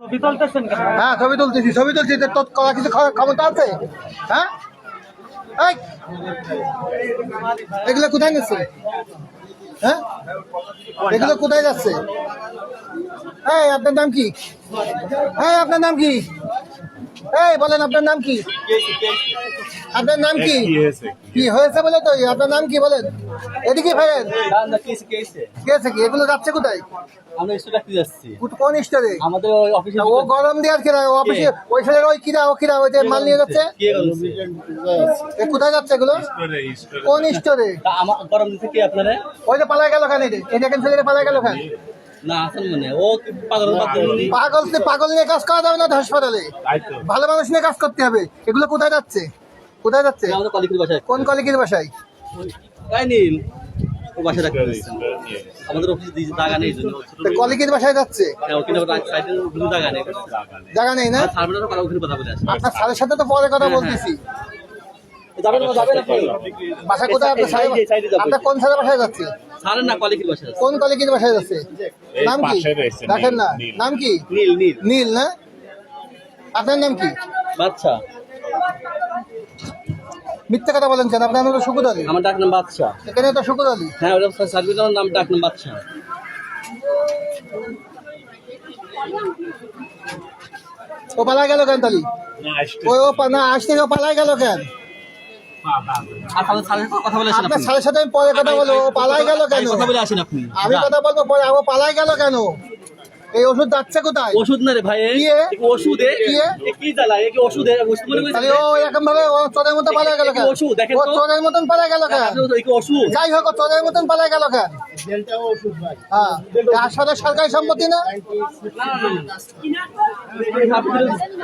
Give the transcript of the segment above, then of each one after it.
হ্যাঁ ছবি তুলতেছি, ছবি তুলছি তোর করা কিছু ক্ষমতা আছে? হ্যাঁ? এগুলো কোথায় গেছে? হ্যাঁ? এগুলো কোথায় যাচ্ছে? হ্যাঁ আপনার নাম কি? হ্যাঁ আপনার নাম কি? এই বলেন আপনার নাম কি? আপনার নাম কি? কি হয়েছে? বলে তো? আপনার নাম কি বলেন? এদিকে ফেরেন। কেছে কি এগুলো যাচ্ছে কোথায়? কোন স্টোরে আমাদের ওই অফিসে ও গরম দেওয়ার কিরা ও অফিসে ওই ছেলের ওই কিরা ও কিরা ওই যে মাল নিয়ে যাচ্ছে? এ কোথায় যাচ্ছে এগুলো? কোন স্টোরে তা আমার গরম দিতে কি আপনারা? ওই যে পালায় গেল খান এটা ছেলেটা পালায় গেল খান। না আসেন মানে ও পাগল পাগল? নিয়ে কাজ করা যাবে না হাসপাতালে? ভালো মানুষ নিয়ে কাজ করতে হবে। এগুলো কোথায় যাচ্ছে? কোথায় যাচ্ছে? কোন কলিকের বাসায়? তাই নীল ও বাসায় রাখতে আমাদের অফিসে দিয়ে জায়গা নেই জন্য ছোট তো কলিকের বাসায় যাচ্ছে? হ্যাঁ, জায়গা নেই না? আপনার স্যারের সাথে তো পরে কথা বলতেছি। যাবেন না যাবেন আপনি? বাসা কোথায় আপনার যাবেন। আপনার কোন স্যারের বাসায় যাচ্ছে সারেন না কলিকের বাসায় কোন কলিকের বাসায় যাচ্ছে নাম কি? দেখেন না। নাম কি? নীল নীল। নীল না? আপনার নাম কি? বাচ্চা মিথ্যা কথা বলেন কেন? আপনার নাম তো শুকুর আলী আমার ডাক নাম বাচ্চা এখানে তো শুকুর আলী হ্যাঁ ওটা সার্ভিস আমার নাম ডাক নাম বাচ্চা ও পালায় গেল কেন তালি ও না আসতে ও পালায় গেল কেন? আপনার স্যারের সাথে আমি পরে কথা বলব। ও গেল কেন? কথা বলে আসেন আপনি। আমি কথা বলব পরে। গেল কেন? এই ওষুধ যাচ্ছে কোথায়? ওষুধ না রে ভাই ওষুধ? কি জ্বালা কি ও এরকম ভাবে ও চোরের মতন পালায় গেল কেন? ওষুধ? দেখেন তো। চোরের মতন গেল কেন? ওষুধ? যাই হোক চোরের মতন পালায় গেল কেন? হ্যাঁ। হাসপাতাল সরকারি সম্পত্তি না?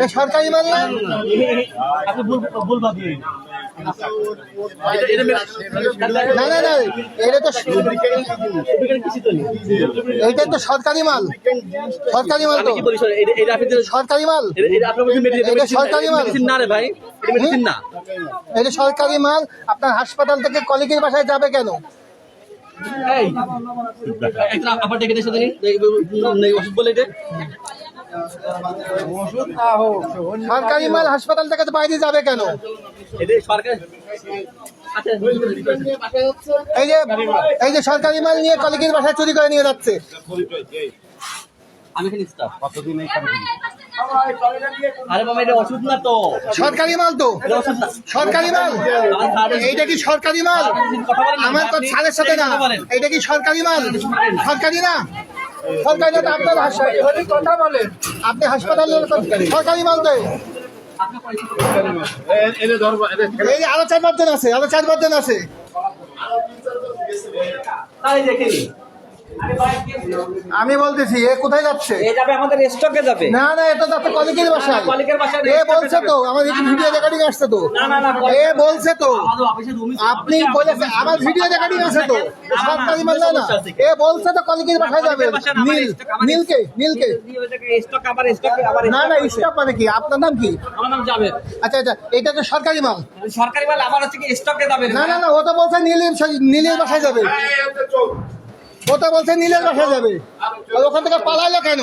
সরকারি আপনি ভুল ভুল ভাবিয়ে মেরে- না না না এটা তো তো এইটা তো সরকারি মাল সরকারি মাল তো এটা- সরকারি মাল এটা- না, সরকারি মাল। না রে ভাই এটা সরকারি মাল আপনার হাসপাতাল থেকে কলিকের বাসায় যাবে কেন আবার ডেকে দেশে বলে সরকারি মাল হাসপাতাল থেকে বাইরে যাবে কেন? এটা এই যে এই যে সরকারি মাল নিয়ে কলিকের বাসায় চুরি করে নিয়ে যাচ্ছে। এটা সরকারি মাল তো। এটা সরকারি মাল? কি সরকারি মাল? আমার তো ছাদের সাথে না। এইটা কি সরকারি মাল? সরকারি না? সরকারি হাসপাতালের সরকারি মাল চার পাঁচজন আছে আরও চার পাঁচজন আছে। তাই। আমি বলতেছি এ কোথায় যাচ্ছে? এ যাবে আমাদের স্টকে যাবে। না না এটা যাচ্ছে কলিকের বাসায়। কলিকের বাসায় এ বলছে তো আমার ভিডিও রেকর্ডিং আসছে তো। না না না এ বলছে তো আমাদের অফিসে রুমই আপনি বলেছেন আমার ভিডিও রেকর্ডিং আছে তো। সরকারি না এ বলছে তো কলিকের বাসায় যাবে। নীল নীলকে নীলকে। স্টক আবার স্টক আবার না না স্টপ মানে কি? আপনার নাম কি? আমার নাম যাবে আচ্ছা আচ্ছা এটা তো সরকারি মাল। সরকারি মাল আবার হচ্ছে কি স্টকে যাবে। না না না ও তো বলছে নীলের নীলের বাসায় যাবে। তো বলছে নীলের বাসায় যাবে। আর ওখান থেকে পালাইলো কেন?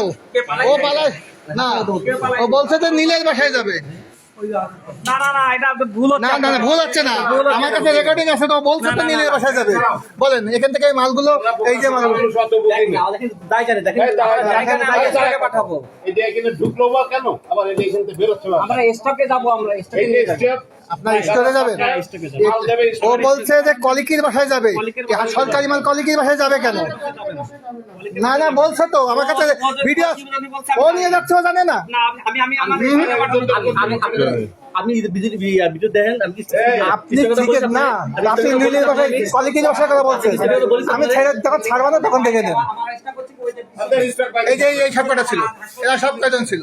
ও পালায় না ও বলছে যে নীলের বাসায় যাবে। না না না এটা ভুল না না না ভুল হচ্ছে না। আমার কাছে রেকর্ডিং আছে তো বলছে তো নীলের বাসায় যাবে। বলেন এখান থেকে মালগুলো এই যে মালগুলো। দায় দেখেন জায়গা না আগে জায়গা পাঠাবো। এটা এখানে ঢুকলো বা কেন? আবার এটা এখান থেকে বেরোচ্ছে আমরা স্টকে যাব আমরা এই স্টকে যে স্টেপ আপনার স্টোরে যাবেন? ও বলছে যে কলিকির বাসায় যাবে। সরকারি মাল কলিকির বাসায় যাবে কেন? না। না বলছে তো। আমার কাছে ভিডিও ও নিয়ে যাচ্ছে ও জানে না। আপনি ভিডিও দেখেন আপনি ঠিক না আপনি কলিকির কথা বলছেন আমি ছেড়ে যখন ছাড়বো না তখন দেখে নেন এই যে এই সব কটা ছিল এরা সব কজন ছিল?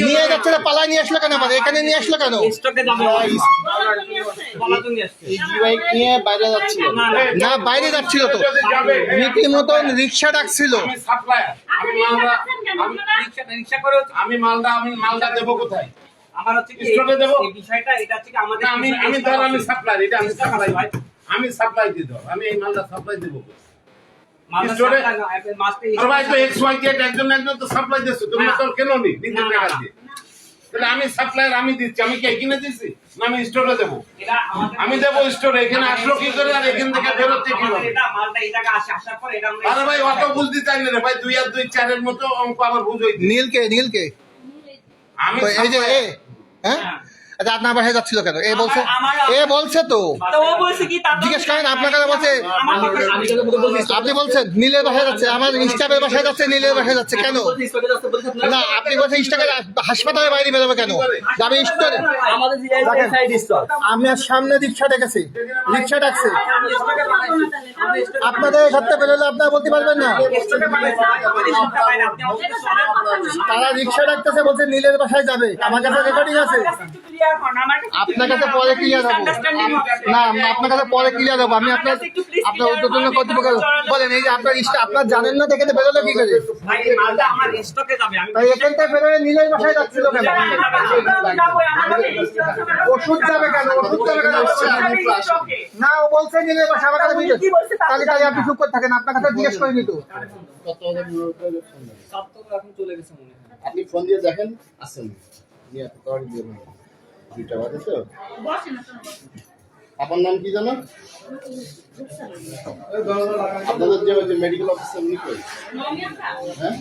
নিয়ে যাচ্ছে পালায় নিয়ে আসলো কেন আবার? এখানে নিয়ে আসলো কেন? নিয়ে বাইরে যাচ্ছিল। না বাইরে যাচ্ছিল তো। রীতিমতন রিক্সা ডাকছিল। আমি সাপ্লায়ার আমি মালটা আমি রিক্সা রিক্সা করে হচ্ছে আমি মালটা আমি মালটা দেবো কোথায়? আমার হচ্ছে কি স্টকে দেবো? এই বিষয়টা এটা হচ্ছে আমাদের আমি আমি ধর আমি সাপ্লাই এটা আমি সাপ্লাই ভাই আমি সাপ্লাই দিয়ে দাও আমি এই মালটা সাপ্লাই দেবো স্টোরে আর ভাই তো এক্স ওয়াই জেড একজন একজন তো সাপ্লাই দিয়েছ। তুমি তো কেন নি? নিজের টাকা দিয়ে। তাহলে আমি সাপ্লায়ার আমি দিচ্ছি। আমি কি কিনে দিচ্ছি না আমি স্টোরে দেবো? আমি দেবো স্টোরে এখানে আসলো কি করে আর এখান থেকে ফেরত কি করে আরে ভাই অত বুঝতে চাই না রে ভাই দুই আর দুই চারের মতো অঙ্ক আমার বুঝই নীলকে নীলকে? আমি এই যে হ্যাঁ। আচ্ছা আপনার বাসায় যাচ্ছিল কেন? এ বলছে এ বলছে তো। জিজ্ঞেস করেন আপনার কাছে বলছে আপনি বলছেন নীলের বাসায় যাচ্ছে আমার স্টাফের বাসায় যাচ্ছে নীলের বাসায় যাচ্ছে কেন? না। আপনি বলছেন স্টাফের হাসপাতালের বাইরে বেরোবে কেন? আমি আমি আর সামনে রিক্সা ডেকেছি রিক্সা ডাকছে। আপনাদের সাথে বেরোলে আপনারা বলতে পারবেন না। তারা রিক্সা ডাকতেছে বলছে নীলের বাসায় যাবে আমার কাছে রেকর্ডিং আছে। আপনার কাছে পরে ক্লিয়ার হব। না আপনার কাছে পরে ক্লিয়ার হব। আমি আপনার আপনার উদ্যোগ কর্তৃপক্ষ বলেন। এই যে আপনার ইষ্ট- আপনার জানেন না দেখে তো বেরোলো কি করে? তাই এখান থেকে বেরোয় নীলের বাসায় যাচ্ছিল কেন? ওষুধ যাবে কেন? ওষুধ যাবে কেন? না ও বলছে নীলের বাসা আমার কাছে জিজ্ঞেস তাহলে তাহলে আপনি চুপ করে থাকেন আপনার কাছে জিজ্ঞেস করিনি তো। এখন চলে গেছে মনে হয়। আপনি ফোন দিয়ে দেখেন আসেন। নিয়ে দুইটা বাজে তো? আপনার নাম কি জানো? আপনাদের যে ওই যে মেডিকেল অফিসার উনি কই? হ্যাঁ?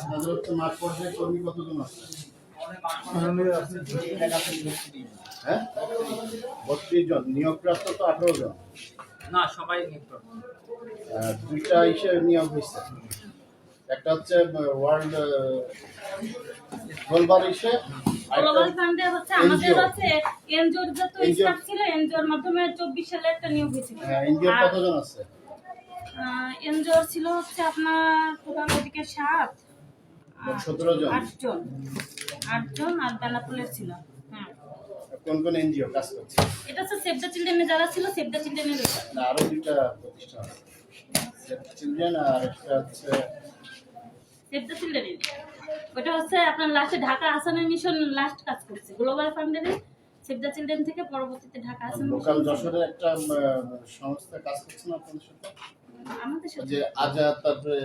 আপনাদের হচ্ছে মাঠ পর্যায়ে কর্মী কতজন আছে? হ্যাঁ? বত্রিশ জন নিয়োগপ্রাপ্ত তো আঠারো জন। না সবাই দুইটা ইসে নিয়োগ হয়েছে। একটা হচ্ছে ওয়ার্ল্ড গোলবার ইসে গ্লোবাল ফান্ডে হচ্ছে আমাদের হচ্ছে এনজিওর যত স্টাফ ছিল এনজিওর মাধ্যমে চব্বিশ সালে একটা নিয়োগ হয়েছিল। এনজিও কতজন আছে? এনজিওর ছিল হচ্ছে আপনার টোটাল ওদিকে সাত মোট সতেরো জন। আটজন। আটজন আর বেনাপুলের ছিল। হ্যাঁ কোন কোন এনজিও কাজ করছে? এটা হচ্ছে সেভ দ্য চিলড্রেনে যারা ছিল সেভ দ্য চিলড্রেনের না আরও দুইটা প্রতিষ্ঠান চিলড্রেন আর একটা হচ্ছে সেভ দ্য চিলড্রেনের ওটা হচ্ছে আপনার লাস্টে ঢাকা আসামের মিশন লাস্ট কাজ করছে। গ্লোবাল ফান্ডের সেভ দ্য চিলড্রেন থেকে পরবর্তীতে ঢাকা আসাম লোকাল যশোরের একটা সংস্থা কাজ করছে না আপনাদের সাথে? আমাদের সাথে যে আজাদ তারপরে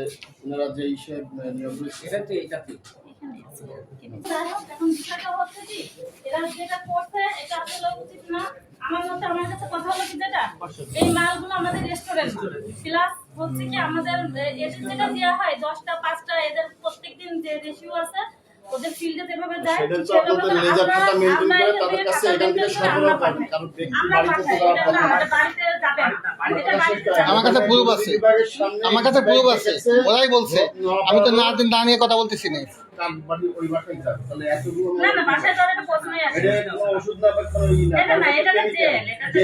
ওনারা যে ইসে নিয়োগ হয়েছে এটাতে এটাতে এখানে বিষয়টা হচ্ছে কি, এরা যেটা করছে, এটা আসলে উচিত না। আমার মতে আমার কাছে কথা হলো যেটা, এই মালগুলো আমাদের রেস্টুরেন্ট প্লাস হচ্ছে কি আমাদের যেটা দেওয়া হয় দশটা পাঁচটা এদের প্রত্যেকদিন যে রেশিও আছে ওদের ফিল্ডে যেভাবে যায় সেভাবে আপনাদের লেজার আমরা- কাছে আছে। কাছে প্রুফ আছে। ওরাই বলছে। আমি তো না না নিয়ে কথা বলতেছি না।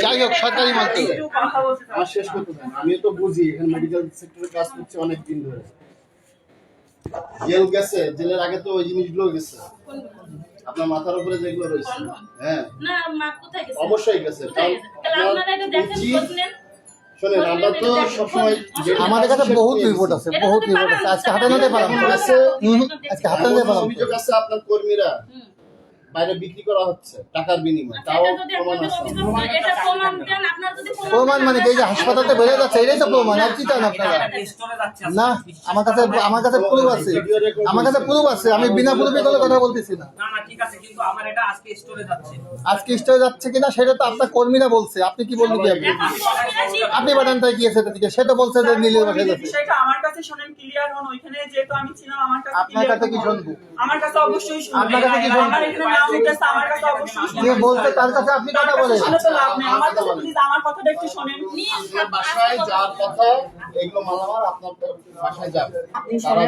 যাই হোক, সরকারি আমিও তো বুঝি এখানে মেডিকেল সেক্টরে কাজ করছি অনেক দিন ধরে। জেল গেছে জেলের আগে তো ওই জিনিসগুলো গেছে। আপনার মাথার উপরে যেগুলো রয়েছে। হ্যাঁ। না মা কোথায় গেছে? অবশ্যই গেছে। আপনারা এটা দেখেন, শোনেন আমরা তো সবসময় আমাদের কাছে বহুত রিপোর্ট আছে বহুত রিপোর্ট আছে। আজকে হাতে নিতে পারলাম আজকে হাতে নিতে পারলাম অভিযোগ আছে আপনার কর্মীরা। বাইরে বিক্রি করা হচ্ছে টাকার বিনিময়ে। আচ্ছা, তাও প্রমাণ আছে। এটা প্রমাণ দেন, আপনার যদি প্রমাণ মানে এই যে হাসপাতালতে বেড়ে যাচ্ছে এটাই তো প্রমাণ আর কি চান আপনারা? না আমার কাছে আমার কাছে প্রুফ আছে। আমার কাছে প্রুফ আছে আমি বিনা প্রুফে কোনো কথা বলতেছি না। না না ঠিক আছে কিন্তু আমার এটা আজকে স্টোরে যাচ্ছে। আজকে স্টোরে যাচ্ছে কিনা সেটা তো আপনার কর্মীরা বলছে। আপনি কি বলবেন কি আপনি আপনি বাটান গিয়েছে দিকে সে তো বলছে যে নীলের বাসায় যাচ্ছে। বিষয়টা আমার কাছে শোনেন ক্লিয়ার হন ওইখানে যেহেতু আমি ছিলাম আমার কাছে আপনার কাছে কি শুনব? আমার কাছে অবশ্যই শুনবেন আপনার কাছে কি শুনব? আমার এখানে নাম উঠেছে আমার কাছে অবশ্যই যে শুনবেন বলছে তার কাছে আপনি কথা বলেন। শুনে তো লাভ নেই। আমার কাছে প্লিজ আমার কথাটা একটু শোনেন। আপনার বাসায় যাওয়ার কথা এগুলো মালামাল আপনার বাসায় যাবে। তারা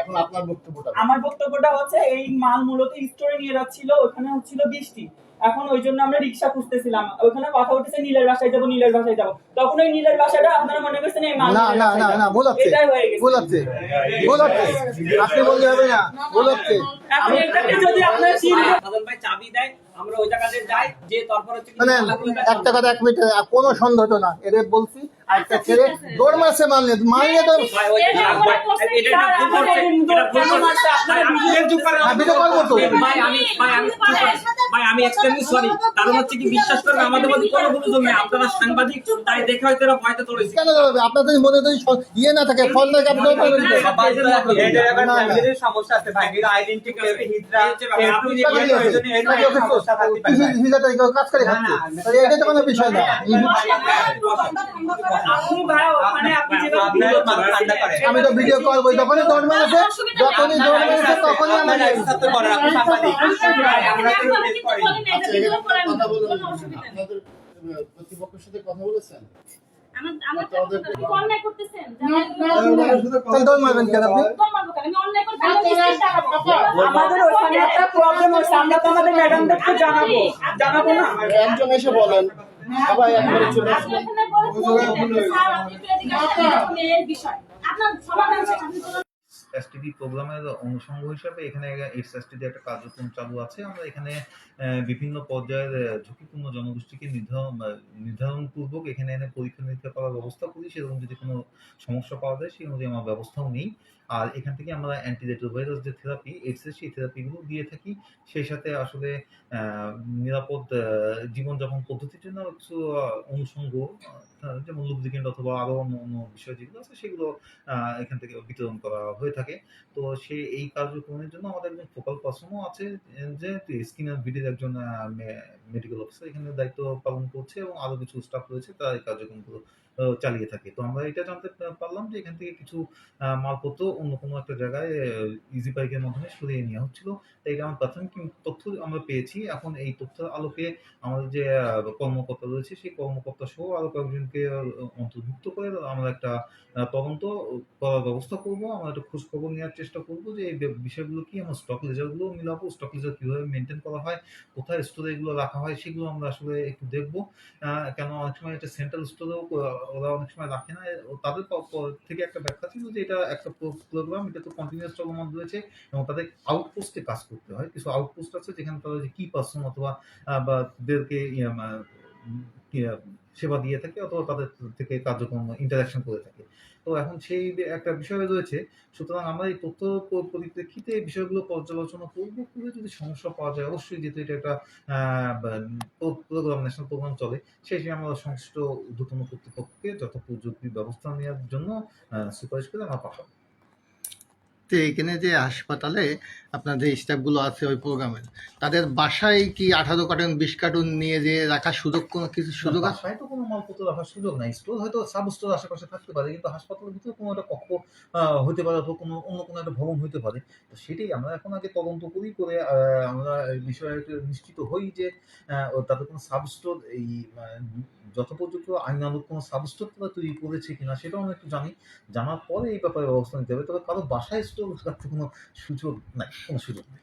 এখন আপনার বক্তব্যটা। আমার বক্তব্যটা হচ্ছে এই মাল মূলত স্টোরে নিয়ে যাচ্ছিল ওখানে হচ্ছিল বৃষ্টি। এখন ওই জন্য আমরা রিক্সা খুঁজতেছিলাম। ওখানে কথা উঠেছে নীলের বাসায় যাব নীলের বাসায় যাব। তখন ওই নীলের বাসাটা আপনারা মনে করছেন এই মাল না না না না ভুল হচ্ছে এটাই হয়ে গেছে। ভুল হচ্ছে ভুল হচ্ছে আপনি বলতে হবে না ভুল হচ্ছে এখন এটাকে যদি আপনারা ভাই চাবি দেয় আমরা ওই জায়গাতে যাই যে তারপর হচ্ছে মানে একটা কথা এক মিনিট আর কোনো সন্দেহ তো না এদের বলছি একটা ছেলে দৌড় মারছে মারলে মারলে তো এটা আমরা করছি, স্যার, আমাদের কেন মারছে? আপনারা ভিডিও যোগ করেন। ভিডিও কল করতো। ভাই আমি ভাই আমি ভাই আমি এক্সট্রিমলি সরি কারণ হচ্ছে কি বিশ্বাস করেন আমাদের মধ্যে কোনো ভুল জমি আপনারা সাংবাদিক তাই দেখে হয়তো এরা ভয়তে চলেছে কেন যাবে আপনাদের মনে যদি ইয়ে না থাকে ফল না থাকে আপনি দৌড় মারবেন কেন? এদের আবার না, না। ফ্যামিলির সমস্যা আছে ভাই আইডেন্টি হিজরা আমি তো ভিডিও কল করি যখনই দৌড় মেরেছে যখনই দৌড় মেরেছে তখনই আমরা আচ্ছা সাথে কথা বলেছেন আমাদের ওখানে একটা প্রবলেম হচ্ছে আমরা তো আমাদের ম্যাডামদেরকে জানাব। জানাব না। একজন এসে বলেন। সবাই একবারে চলে আসবেন আপনি এর বিষয়। আপনার সমাধান এসটিডি প্রোগ্রামের অনুষঙ্গ হিসাবে এখানে এইডস এসটিডি একটা কার্যক্রম চালু আছে। আমরা এখানে বিভিন্ন পর্যায়ের ঝুঁকিপূর্ণ জনগোষ্ঠীকে নির্ধারণ নির্ধারণপূর্বক নির্ধারণ পূর্বক এখানে এনে পরীক্ষা নিরীক্ষা করার ব্যবস্থা করি। সেরকম যদি কোনো সমস্যা পাওয়া যায়, সেই অনুযায়ী আমার ব্যবস্থাও নেই। আর এখান থেকে আমরা অ্যান্টিরেট্রোভাইরাস যে থেরাপি এইডসের সেই থেরাপিগুলো দিয়ে থাকি, সেই সাথে আসলে নিরাপদ জীবনযাপন পদ্ধতির জন্য কিছু অনুষঙ্গ যেমন লুব্রিকেন্ট অথবা আরও অন্য অন্য বিষয় যেগুলো আছে, সেগুলো এখান থেকে বিতরণ করা হয়ে থাকে। তো সে এই কার্যক্রমের জন্য আমাদের একজন ফোকাল পার্সনও আছে যে স্কিনার বিডির একজন মেডিকেল অফিসার এখানে দায়িত্ব পালন করছে এবং আরও কিছু স্টাফ রয়েছে, তারা এই কার্যক্রমগুলো চালিয়ে থাকে। তো আমরা এটা জানতে পারলাম যে এখান থেকে কিছু মালপত্র অন্য কোনো একটা জায়গায় ইজি বাইকের মাধ্যমে সরিয়ে নেওয়া হচ্ছিল। তাই এটা আমার প্রাথমিক তথ্য আমরা পেয়েছি। এখন এই তথ্যের আলোকে আমাদের যে কর্মকর্তা রয়েছে, সেই কর্মকর্তা সহ আরও কয়েকজনকে অন্তর্ভুক্ত করে আমরা একটা তদন্ত করার ব্যবস্থা করব। আমরা একটা খোঁজ খবর নেওয়ার চেষ্টা করব যে এই বিষয়গুলো কি, আমরা স্টক লেজারগুলো মিলাবো স্টক লেজার কীভাবে মেনটেন করা হয়, কোথায় স্টোরে এগুলো রাখা হয়, সেগুলো আমরা আসলে একটু দেখব। কেন অনেক সময় এটা সেন্ট্রাল স্টোরেও ওরা অনেক সময় রাখে না। তাদের থেকে একটা ব্যাখ্যা ছিল যে এটা একটা প্রোগ্রাম এটা তো কন্টিনিউয়াস চলমান রয়েছে এবং তাদের আউটপোস্টে কাজ করতে হয়। কিছু আউটপোস্ট আছে যেখানে তারা যে কি পার্সন অথবা বা তাদেরকে সেবা দিয়ে থাকে অথবা তাদের থেকে কার্যক্রম ইন্টারাকশন করে থাকে। তো এখন সেই একটা বিষয় রয়েছে। সুতরাং আমরা এই তথ্য পরিপ্রেক্ষিতে এই বিষয়গুলো পর্যালোচনা করব। করে যদি সমস্যা পাওয়া যায়, অবশ্যই যেহেতু এটা একটা প্রোগ্রাম ন্যাশনাল প্রোগ্রাম চলে, সেই আমরা সংশ্লিষ্ট ঊর্ধ্বতন কর্তৃপক্ষকে যথোপযোগী ব্যবস্থা নেওয়ার জন্য সুপারিশ করে আমরা পাঠাবো। তো এখানে যে হাসপাতালে আপনার যে স্টাফগুলো আছে ওই প্রোগ্রামের তাদের বাসায় কি আঠারো কার্টুন বিশ কার্টুন নিয়ে যে রাখার সুযোগ কোনো কিছু সুযোগ আছে? বাসায় তো কোনো মালপত্র রাখার সুযোগ নাই। স্টোর হয়তো সাব স্টোর আশেপাশে থাকতে পারে কিন্তু হাসপাতালের ভিতরে কোনো একটা কক্ষ হতে পারে অথবা কোনো অন্য কোনো একটা ভবন হতে পারে। তো সেটাই আমরা এখন আগে তদন্ত করি করে আমরা এই বিষয়ে নিশ্চিত হই যে তাদের কোনো সাব স্টোর এই যথোপযুক্ত আইনানুগ কোনো সাব স্টোর তারা তৈরি করেছে কিনা সেটাও আমরা একটু জানি। জানার পরে এই ব্যাপারে ব্যবস্থা নিতে হবে। তবে কারও বাসায় স্টোর রাখতে কোনো সুযোগ নাই কোনো সুযোগ নেই